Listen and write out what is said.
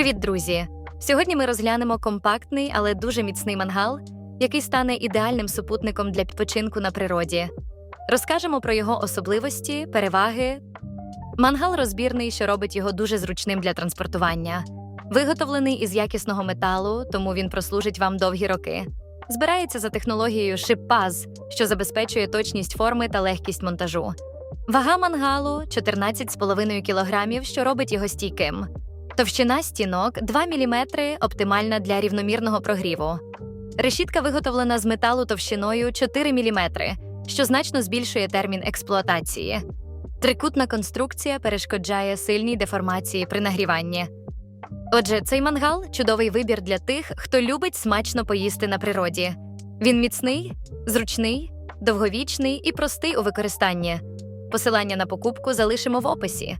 Привіт, друзі! Сьогодні ми розглянемо компактний, але дуже міцний мангал, який стане ідеальним супутником для відпочинку на природі. Розкажемо про його особливості, переваги. Мангал розбірний, що робить його дуже зручним для транспортування. Виготовлений із якісного металу, тому він прослужить вам довгі роки. Збирається за технологією шиппаз, що забезпечує точність форми та легкість монтажу. Вага мангалу 14,5 кг, що робить його стійким. Товщина стінок 2 мм оптимальна для рівномірного прогріву. Решітка виготовлена з металу товщиною 4 мм, що значно збільшує термін експлуатації. Трикутна конструкція перешкоджає сильній деформації при нагріванні. Отже, цей мангал чудовий вибір для тих, хто любить смачно поїсти на природі. Він міцний, зручний, довговічний і простий у використанні. Посилання на покупку залишимо в описі.